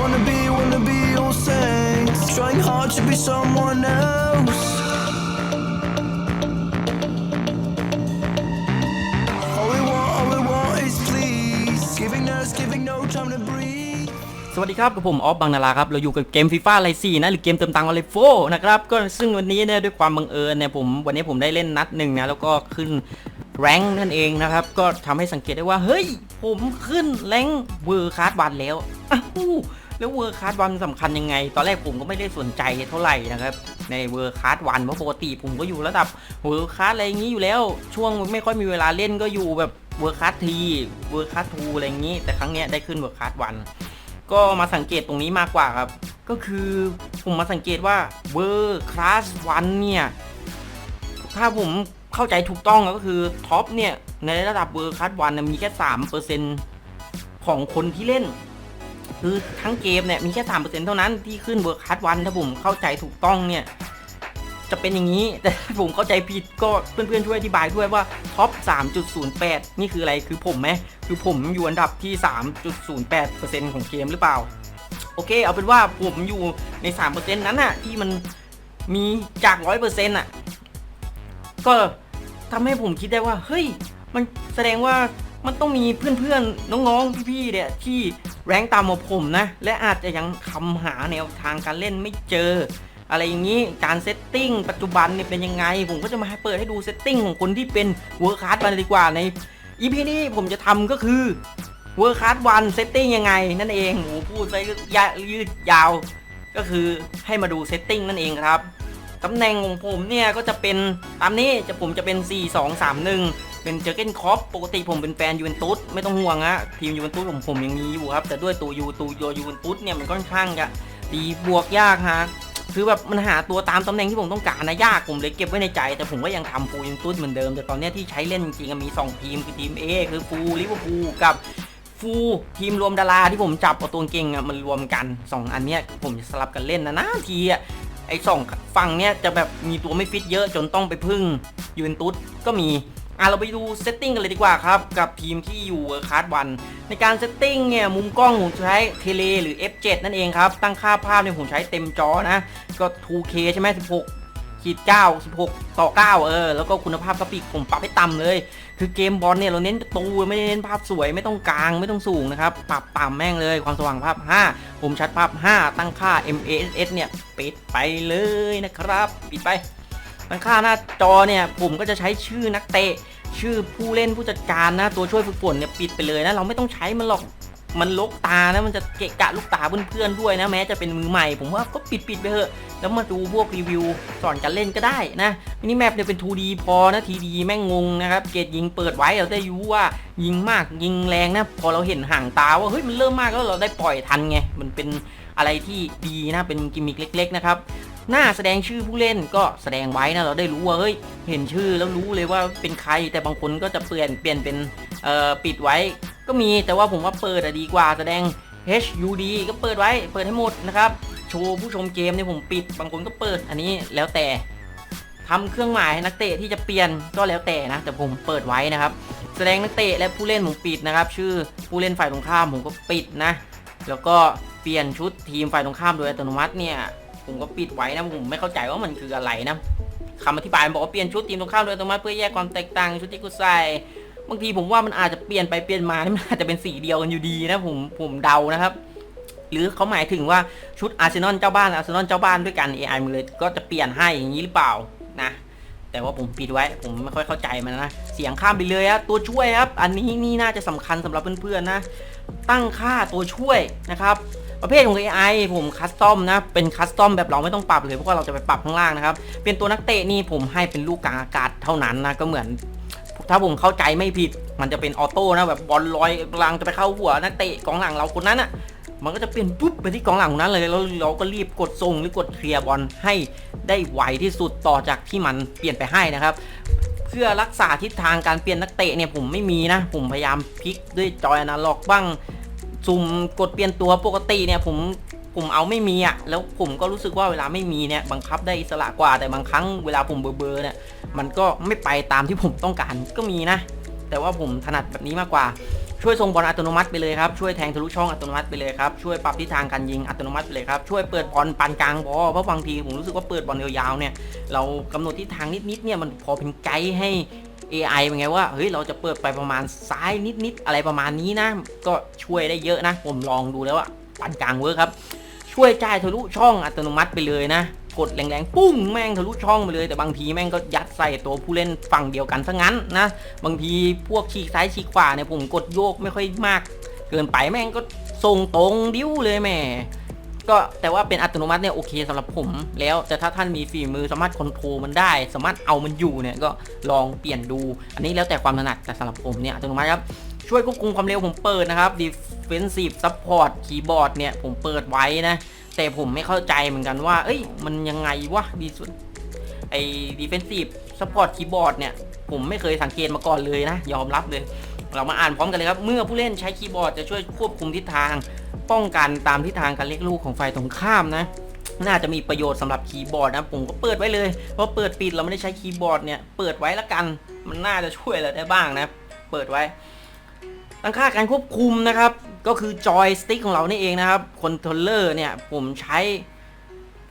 Wanna be, wanna be all saints. Trying hard to be someone else. All we want, all we want is please. Giving us, giving no time to breathe. สวัสดีครับกับผมออฟบางนาราครับ เราอยู่กับเกมฟีฟ่าไลซี่นะ หรือเกมเติมตังค์อะไรโฟนะครับ ก็ซึ่งวันนี้เนี่ยด้วยความบังเอิญเนี่ยผมวันนี้ผมได้เล่นนัดหนึ่งนะ แล้วก็ขึ้นแรงนั่นเองนะครับ ก็ทำให้สังเกตได้ว่า เฮ้ย ผมขึ้นแรงเวอร์คาร์ดวันแล้วอ้าว แล้วเวอร์คาร์ดวันสำคัญยังไง ตอนแรกผมก็ไม่ได้สนใจเท่าไหร่นะครับ ในเวอร์คาร์ดวันเพราะปกติผมก็อยู่ระดับเวอร์คาร์ดอะไรอย่างนี้อยู่แล้ว ช่วงไม่ค่อยมีเวลาเล่นก็อยู่แบบเวอร์คาร์ดทีเวอร์คาร์ดทูอะไรอย่างนี้ แต่ครั้งเนี้ยได้ขึ้นเวอร์คาร์ดวันก็มาสังเกตตรงนี้มากกว่าครับ ก็คือผมมาสังเกตว่าเวอร์คลาสวันเนี่ยถ้าผมเข้าใจถูกต้องก็คือท็อปเนี่ยในระดับเวอร์คลาสวันมีแค่สามเปอร์เซ็นของคนที่เล่น คือทั้งเกมเนี่ยมีแค่สามเปอร์เซ็นต์เท่านั้นที่ขึ้นเวอร์คลาสวันถ้าผมเข้าใจถูกต้องเนี่ยจะเป็นอย่างนี้ แต่ถ้าผมเข้าใจผิดก็เพื่อนๆช่วยอธิบายด้วยว่าท็อป 3.08 นี่คืออะไรคือผมไหมคือผมอยู่อันดับที่ 3.08%ของเกมหรือเปล่า โอเค เอาเป็นว่าผมอยู่ใน 3%นั้นน่ะที่มันมีจาก 100%น่ะก็ทำให้ผมคิดได้ว่า เฮ้ย มันแสดงว่า มันต้องมีเพื่อนๆ น้องๆ พี่ๆ เนี่ยที่แรงต่ำกว่าผมนะ และอาจจะยังคำหาแนวทางการเล่นไม่เจอ อะไรอย่างนี้การเซตติ้งปัจจุบันเนี่ยเป็นยังไง ผมก็จะมาเปิดให้ดูเซตติ้งของคนที่เป็นเวิร์คคาร์ดมาดีกว่าใน EP นี้ผมจะทำก็คือเวิร์คคาร์ดวันเซตติ้งยังไง นั่นเองโอ้โหพูดไปยยืดยาว ก็คือให้มาดูเซตติ้งนั่นเองครับตำแหน่งของผมเนี่ยก็จะเป็นตามนี้จะผมจะเป็น 4 2 3 1 เป็นเจอเกนคอปปกติผมเป็นแฟนยูเวนตุสไม่ต้องห่วงอะทีมยูเวนตุสของผมยังมีอยู่ครับ แต่ด้วยตัวยูตัวโยยูเวนตุสเนี่ยมันค่อนข้างจะตีบวกยากฮะคือแบบมันหาตัวตามตำแหน่งที่ผมต้องการนะยากผมเลยเก็บไว้ในใจ แต่ผมก็ยังทำฟูยูเวนตุสเหมือนเดิม แต่ตอนนี้ที่ใช้เล่นจริงๆมี 2 ทีมคือทีม A คือฟูลิเวอร์พูลกับฟูทีมรวมดาราที่ผมจับเอาตัวเก่งอะมันรวมกัน 2 อันเนี้ยผมจะสลับกันเล่นนะนะทีอะไอ้สองฝั่งเนี้ยจะแบบมีตัวไม่ฟิตเยอะจนต้องไปพึ่งยูเวนตุสก็มี อะเราไปดูเซตติ้งกันเลยดีกว่าครับ กับทีมที่อยู่คาร์ดวันในการเซตติ้งเนี่ยมุมกล้องผมใช้เทเลหรือ F7 นั่นเองครับ ตั้งค่าภาพเนี่ยผมใช้เต็มจอนะ ก็ 2K ใช่ไหม16ขีด9 16ต่อ9เออ แล้วก็คุณภาพกราฟิกผมปรับให้ต่ำเลย คือเกมบอลเนี่ยเราเน้นประตูไม่ได้เน้นภาพสวยไม่ต้องกลางไม่ต้องสูงนะครับ ปรับต่ำแม่งเลยความสว่างภาพ 5 ผมชัดภาพ 5 ตั้งค่า MASS เนี่ย ปิดไปเลยนะครับ ปิดไป ตั้งค่าหน้าจอเนี่ยผมก็จะใช้ชื่อนักเตะ ชื่อผู้เล่นผู้จัดการนะ ตัวช่วยฝึกฝนเนี่ยปิดไปเลยนะ เราไม่ต้องใช้มันหรอกมันลกตานะมันจะเกะกะลูกตาเพื่อนๆด้วยนะ แม้จะเป็นมือใหม่ ผมว่าก็ปิดปิดๆไปเถอะ แล้วมาดูพวกรีวิวสอนการเล่นก็ได้นะมินิแมปเนี่ยเป็น 2D พอนะ 3D แม่งงงนะครับ เกตยิงเปิดไว้เราได้รู้ว่ายิงมากยิงแรงนะ พอเราเห็นห่างตาว่าเฮ้ยมันเริ่มมากแล้วเราได้ปล่อยทันไง มันเป็นอะไรที่ดีนะเป็นกิมมิคเล็ก ๆ นะครับ หน้าแสดงชื่อผู้เล่นก็แสดงไว้นะเราได้รู้ว่าเฮ้ยเห็นชื่อแล้วรู้เลยว่าเป็นใคร แต่บางคนก็จะเปลี่ยนเปลี่ยนเป็นเอ่อปิดไว้ ก็มีแต่ว่าผมว่าเปิดอะดีกว่าแสดง HUD ก็เปิดไว้เปิดให้หมดนะครับโชว์ผู้ชมเกมเนี่ยผมปิด บางคนก็เปิดอันนี้แล้วแต่ทำเครื่องหมายนักเตะที่จะเปลี่ยนก็แล้วแต่นะ แต่ผมเปิดไว้นะครับ แสดงนักเตะและผู้เล่นผมปิดนะครับ ชื่อผู้เล่นฝ่ายตรงข้ามผมก็ปิดนะ แล้วก็เปลี่ยนชุดทีมฝ่ายตรงข้ามโดยอัตโนมัติเนี่ย ผมก็ปิดไว้นะผมไม่เข้าใจว่ามันคืออะไรนะคำอธิบายมันบอกว่าเปลี่ยนชุดทีมตรงข้ามโดยอัตโนมัติเพื่อแยกความแตกต่างชุดที่กูใส่บางทีผมว่ามันอาจจะเปลี่ยนไปเปลี่ยนมานี่มันอาจจะเป็นสีเดียวกันอยู่ดีนะผมผมเดานะครับ หรือเขาหมายถึงว่าชุดอาร์เซนอลเจ้าบ้านอาร์เซนอลเจ้าบ้านด้วยกัน AI มันเลยก็จะเปลี่ยนให้อย่างนี้หรือเปล่านะแต่ว่าผมปิดไว้ผมไม่ค่อยเข้าใจมันนะ เสียงข้ามไปเลยอะตัวช่วยครับ อันนี้นี่น่าจะสำคัญสำหรับเพื่อนๆนะ ตั้งค่าตัวช่วยนะครับ ประเภทของ AI ผมคัสตอมนะ เป็นคัสตอมแบบเราไม่ต้องปรับเลยเพราะว่าเราจะไปปรับข้างล่างนะครับ เป็นตัวนักเตะนี่ผมให้เป็นลูกกลางอากาศเท่านั้นนะ ก็เหมือน ถ้าผมเข้าใจไม่ผิด มันจะเป็นออโต้นะแบบบอลลอยกลังจะไปเข้าหัวนักเตะกองหลังเราคนนั้นอะมันก็จะเป็นปุ๊บไปที่กองหลังนนั้นเลยแล้วเราก็รีบกดส่งหรือกดเคลียร์บอลให้ได้ไวที่สุดต่อจากที่มันเปลี่ยนไปให้นะครับ เพื่อรักษาทิศทางการเปลี่ยนนักเตะเนี่ยผมไม่มีนะ ผมพยายามพลิกด้วยจอยอนาล็อกบ้าง สุ่มกดเปลี่ยนตัวปกติเนี่ยผมผมเอาไม่มีอะ่ะแล้วผมก็รู้สึกว่าเวลาไม่มีเนี่ยบังคับได้อิสระกว่าแต่บางครั้งเวลาผมเบอร์เบอร์เนี่ยมันก็ไม่ไปตามที่ผมต้องการก็มีนะ แต่ว่าผมถนัดแบบนี้มากกว่าช่วยส่งบอลอัตโนมัติไปเลยครับ ช่วยแทงทะลุช่องอัตโนมัติไปเลยครับ ช่วยปรับทิศทางการยิงอัตโนมัติไปเลยครับ ช่วยเปิดบอลปานกลางบอลเพราะบางทีผมรู้สึกว่าเปิดบอลยาวๆเนี่ย เรากำหนดทิศทางนิดๆเนี่ยมันพอเป็นไกด์ให้ AI เป็นไงว่าเฮ้ยเราจะเปิดไปประมาณซ้ายนิดๆอะไรประมาณนี้นะ ก็ช่วยได้เยอะนะ ผมลองดูแล้วอะปานกลางเวิร์คครับ ช่วยจ่ายทะลุช่องอัตโนมัติไปเลยนะ กดแรงๆ ปุ้งแม่งทะลุช่องไปเลย แต่บางทีแม่งก็ยัดใส่ตัวผู้เล่นฝั่งเดียวกันซะงั้นนะ บางทีพวกฉีกซ้ายฉีกขวาเนี่ยผมกดโยกไม่ค่อยมาก เกินไปแม่งก็ส่งตรงดิ้วเลยแม่ ก็แต่ว่าเป็นอัตโนมัติเนี่ยโอเคสำหรับผม แล้วแต่ถ้าท่านมีฝีมือสามารถคอนโทรลมันได้ สามารถเอามันอยู่เนี่ยก็ลองเปลี่ยนดู อันนี้แล้วแต่ความถนัดแต่สำหรับผมเนี่ยอัตโนมัติครับช่วยควบคุมความเร็วผมเปิดนะครับ defensive support keyboard เนี่ยผมเปิดไว้นะ แต่ผมไม่เข้าใจเหมือนกันว่า เอ้ย มันยังไงวะดีสุดไอ้ defensive support keyboard เนี่ย ผมไม่เคยสังเกตมาก่อนเลยนะ ยอมรับเลย เรามาอ่านพร้อมกันเลยครับ เมื่อผู้เล่นใช้คีย์บอร์ดจะช่วยควบคุมทิศทาง ป้องกันตามทิศทางการเรียกลูกของฝ่ายตรงข้ามนะน่าจะมีประโยชน์สำหรับคีย์บอร์ดนะผมก็เปิดไว้เลยเพราะเปิดปิดเราไม่ได้ใช้คีย์บอร์ดเนี่ยเปิดไว้ละกัน มันน่าจะช่วยอะไรได้บ้างนะ เปิดไว้ตั้งค่าการควบคุมนะครับ ก็คือจอยสติ๊กของเรานี่เองนะครับคอนโทรลเลอร์เนี่ยผมใช้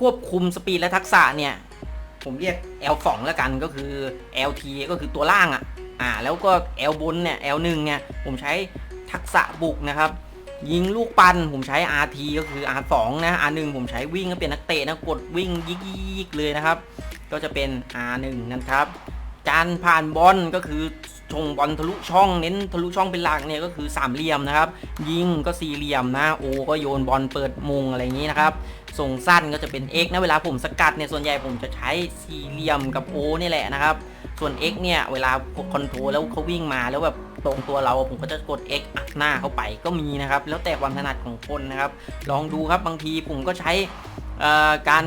ควบคุมสปีดและทักษะเนี่ย ผมเรียก L2 แล้วกันก็คือ LT ก็คือตัวล่างอะ อ่าแล้วก็ L บนเนี่ย L1 เนี่ยผมใช้ทักษะบุกนะครับยิงลูกปันผมใช้ RT ก็คือ R2 นะ R1 ผมใช้วิ่งก็เป็นนักเตะนะกดวิ่งยิกยิกๆเลยนะครับ ก็จะเป็น R1 นะครับการผ่านบอลก็คือชงบอลทะลุช่องเน้นทะลุช่องเป็นหลักเนี่ยก็คือสามเหลี่ยมนะครับ ยิงก็สี่เหลี่ยมนะโอก็โยนบอลเปิดมุงอะไรอย่างนี้นะครับส่งสั้นก็จะเป็น X นะเวลาผมสกัดเนี่ยส่วนใหญ่ผมจะใช้สี่เหลี่ยมกับ O นี่แหละนะครับ ส่วน X เนี่ย เวลาคอนโทรลแล้วเขาวิ่งมาแล้วแบบตรงตัวเราผมก็จะกด X อัดหน้าเข้าไปก็มีนะครับ แล้วแต่ความถนัดของคนนะครับ ลองดูครับบางทีผมก็ใช้การ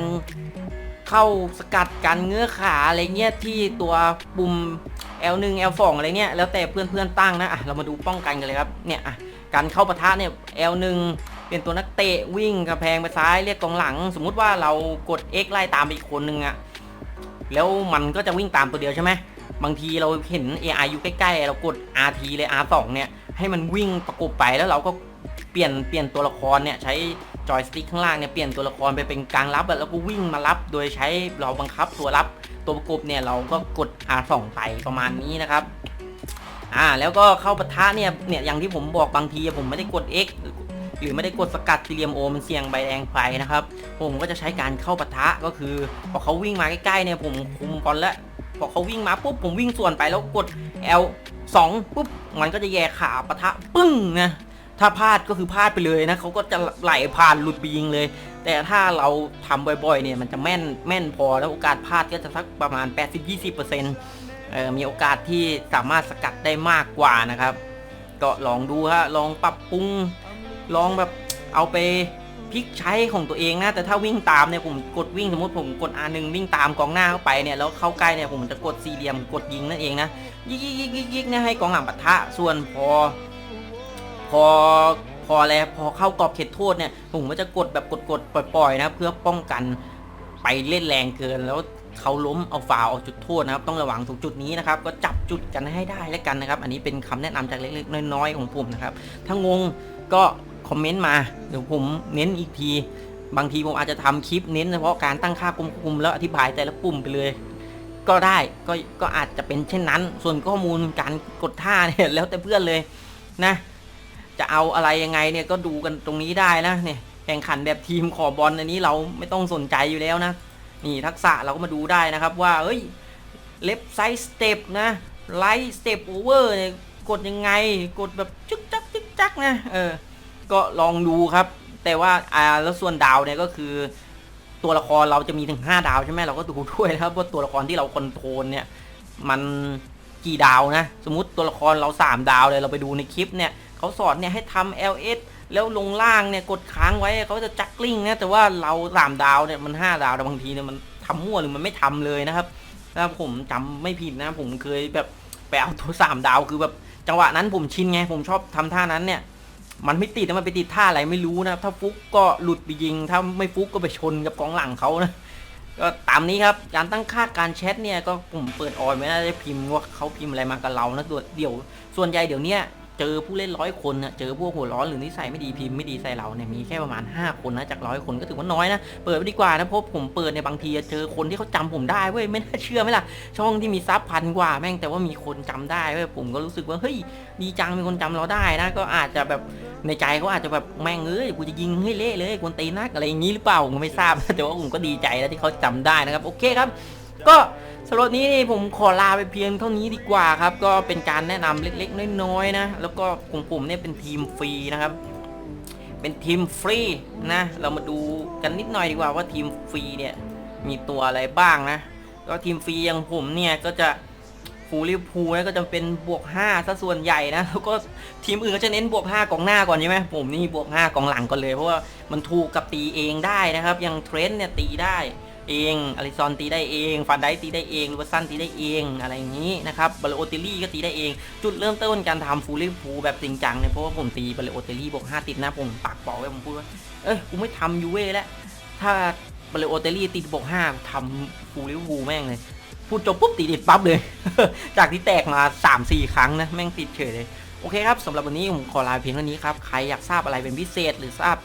เข้าสกัดการเงื้อขาอะไรเงี้ยที่ตัวปุ่ม L1 L2 อะไรเงี้ยแล้วแต่เพื่อนๆตั้งนะอะเรามาดูป้องกันกันเลยครับเนี่ยอะการเข้าปะทะเนี่ย L1 เป็นตัวนักเตะวิ่งกระแพงไปซ้ายเรียกกองหลัง สมมุติว่าเรากด X ไล่ตามไปอีกคนนึงอะ แล้วมันก็จะวิ่งตามตัวเดียวใช่ไหมบางทีเราเห็น AI อยู่ใกล้ๆ เรากด RT เลย R2 เนี่ย ให้มันวิ่งประกบไปแล้วเราก็เปลี่ยนเปลี่ยนตัวละครเนี่ยใช้จอยสติ๊กข้างล่างเนี่ยเปลี่ยนตัวละครไปเป็นกลางรับแล้วก็วิ่งมารับ โดยใช้เราบังคับตัวรับตัวประกบเนี่ยเราก็กด R2 ไปประมาณนี้นะครับอ่าแล้วก็เข้าปะทะเนี่ยเนี่ยอย่างที่ผมบอกบางทีผมไม่ได้กด X หรือไม่ได้กดสกัดซีเรียมโอมันเสี่ยงใบแดงไฟนะครับ ผมก็จะใช้การเข้าปะทะก็คือพอเขาวิ่งมาใกล้ๆเนี่ยผมคุมบอลแล้วพอเขาวิ่งมาปุ๊บผมวิ่งส่วนไปแล้วกด L 2ปุ๊บมันก็จะแย่ขาปะทะปึ้งนะถ้าพลาดก็คือพลาดไปเลยนะเขาก็จะไหลผ่านหลุดไปยิงเลย แต่ถ้าเราทำบ่อยๆเนี่ยมันจะแม่นแม่นพอแล้วโอกาสพลาดก็จะสักประมาณ 80-20%เออมีโอกาสที่สามารถสกัดได้มากกว่านะครับ ก็ลองดูฮะลองปรับปรุง ลองแบบเอาไปพลิกใช้ของตัวเองนะ แต่ถ้าวิ่งตามเนี่ยผมกดวิ่งสมมติผมกด R1 วิ่งตามกองหน้าเข้าไปเนี่ยแล้วเข้าใกล้เนี่ยผมจะกดสี่เหลี่ยมกดยิงนั่นเองนะยิกยิกยิกยิกยิกเนี่ยให้กองหลังปะทะส่วนพอ พอพอแล้วพอเข้ากรอบเขตโทษเนี่ยผมก็จะกดแบบกดกดปล่อยๆนะเพื่อป้องกันไปเล่นแรงเกินแล้วเขาล้มเอาฟาเอาจุดโทษนะครับต้องระวังตรงจุดนี้นะครับก็จับจุดกันให้ได้แล้วกันนะครับ อันนี้เป็นคำแนะนำจากเล็กๆน้อยๆของผมนะครับถ้างงก็ คอมเมนต์มาเดี๋ยวผมเน้นอีกทีบางทีผมอาจจะทำคลิปเน้นเฉพาะการตั้งค่าควบคุมแล้วอธิบายแต่ละปุ่มไปเลย ก็ได้ก็ก็อาจจะเป็นเช่นนั้น ส่วนข้อมูลการกดท่าเนี่ยแล้วแต่เพื่อนเลยนะ จะเอาอะไรยังไงเนี่ยก็ดูกันตรงนี้ได้นะเนี่ยแข่งขันแบบทีมขอบอลอันนี้เราไม่ต้องสนใจอยู่แล้วนะนี่ทักษะเราก็มาดูได้นะครับว่าเอ้ยเล็บไซส์สเต็ปนะไลท์สเต็ปโอเวอร์เนี่ยกดยังไงกดแบบจึ๊กจักจึ๊กจักนะเออ ก็ลองดูครับ แต่ว่าอ่าแล้วส่วนดาวเนี่ยก็คือ ตัวละครเราจะมีถึง 5 ดาวใช่ไหมเราก็ดูด้วยนะครับว่าตัวละครที่เราคอนโทรลเนี่ยมันกี่ดาวนะ สมมุติตัวละครเรา 3 ดาวเลยเราไปดูในคลิปเนี่ยเขาสอนเนี่ยให้ทำ LS แล้วลงล่างเนี่ยกดค้างไว้เขาจะจักกลิ้งนะแต่ว่าเรา3ดาวเนี่ยมัน 5 ดาวแต่บางทีเนี่ยมันทำมั่วหรือมันไม่ทำเลยนะครับถ้าผมจำไม่ผิดนะผมเคยแบบไปเอาตัว3ดาวคือแบบจังหวะนั้นผมชินไงผมชอบทำท่านั้นเนี่ย มันไม่ติดนะมันไปติดท่าอะไรไม่รู้นะถ้าฟุกก็หลุดไปยิง ถ้าไม่ฟุกก็ไปชนกับกองหลังเขานะก็ตามนี้ครับ การตั้งค่าการแชทเนี่ยก็ผมเปิดออยไม่ได้พิมพ์ว่าเขาพิมพ์อะไรมากับเรานะตัวเดี๋ยวส่วนใหญ่เดี๋ยวนี้ เจอผู้เล่นร้อยคนนะเจอพวกหัวร้อนหรือนิสัยไม่ดีพิมพ์ไม่ดีใส่เราเนี่ยมีแค่ประมาณ 5 คนนะจากร้อยคนก็ถือว่าน้อยนะเปิดไปดีกว่านะเพราะผมเปิดในยบางทีเจอคนที่เขาจำผมได้เว้ยไม่น่าเชื่อไหมล่ะช่องที่มีซับพันกว่าแม่งแต่ว่ามีคนจำได้เว้ยผมก็รู้สึกว่าเฮ้ยดีจังมีคนจำเราได้นะ ก็อาจจะแบบในใจเขาอาจจะแบบแม่งเอ้ยกูจะยิงให้เละเลยกวนตีนักอะไรอย่างนี้หรือเปล่าผมไม่ทราบแต่ว่าผมก็ดีใจแล้วที่เขาจำได้นะครับโอเคครับ ก็สำหรับนี้นี่ผมขอลาไปเพียงเท่านี้ดีกว่าครับ ก็เป็นการแนะนำเล็กๆน้อยๆนะ แล้วก็ของผมเนี่ยเป็นทีมฟรีนะครับ เป็นทีมฟรีนะ เรามาดูกันนิดหน่อยดีกว่าว่าทีมฟรีเนี่ยมีตัวอะไรบ้างนะ ก็ทีมฟรีอย่างผมเนี่ยก็จะฟูลิพูนะก็จะเป็นบวก5ซะส่วนใหญ่นะ แล้วก็ทีมอื่นก็จะเน้นบวก5กองหน้าก่อนใช่ไหมผมนี่บวก5กองหลังก่อนเลยเพราะว่ามันถูกกับตีเองได้นะครับ อย่างเทรนต์เนี่ยตีได้ เองอลิซอนตีได้เองฟานไดตีได้เองลูบัสซันตีได้เองอะไรอย่างนี้นะครับบาลโอเตลลี่ก็ตีได้เอง จุดเริ่มต้นการทำฟูลิพูแบบจริงจังเนี่ยเพราะว่าผมตีบาลโอเตลลี่บวก5ติดนะผมปากบอกไว้ผมพูดว่าเอ้ยกูไม่ทำยูเว่แล้วถ้าบาลโอเตลลี่ติดบวก5ทำฟูลิพูแม่งเลยพูดจบปุ๊บติดติดปั๊บเลย จากที่แตกมา 3-4 ครั้งนะ แม่งติดเฉยเลยโอเคครับสำหรับวันนี้ผมขอลาเพียงเท่านี้ครับ ใครอยากทราบอะไรเป็นพิเศษ หรือทราบ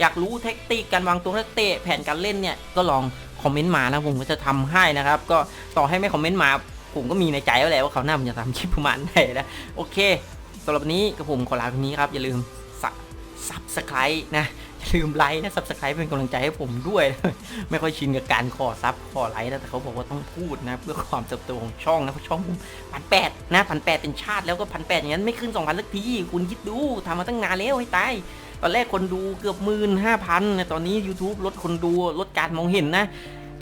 อยากรู้เทคนิคการวางตัวนักเตะแผนการเล่นเนี่ยก็ลอง คอมเมนต์มานะผมก็จะทำให้นะครับ ก็ต่อให้ไม่คอมเมนต์มา ผมก็มีในใจแล้วแหละว่าเขาหน้าผมจะทำคลิปประมาณไหนนะโอเคสำหรับนี้กับผมขอลาเพียงนี้ครับ อย่าลืมซับสไครต์นะอย่าลืมไลค์นะซับสไครต์เป็นกำลังใจให้ผมด้วย ไม่ค่อยชินกับการขอซับขอไลค์นะแต่เขาบอกว่าต้องพูดนะ เพื่อความเติบโตของช่องนะเพราะช่องผมพันแปดนะพันแปดเป็นชาติแล้วก็พันแปดอย่างนั้นไม่ขึ้นสองพันสักทีคุณคิดดูทำมาตั้งนานแล้วให้ตาย ตอนแรกคนดูเกือบหมื่นห้าพันตอนนี้ YouTube ลดคนดูลดการมองเห็นนะ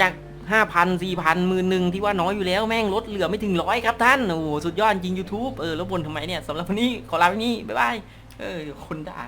จากห้าพันสี่พันหมื่นหนึ่งที่ว่าน้อยอยู่แล้วแม่งลดเหลือไม่ถึงร้อยครับท่าน โอ้โหสุดยอดจริง YouTube เออแล้วบนทำไมเนี่ยสำหรับวันนี้ขอลาไปนี้บ๊ายบายเออคนด่า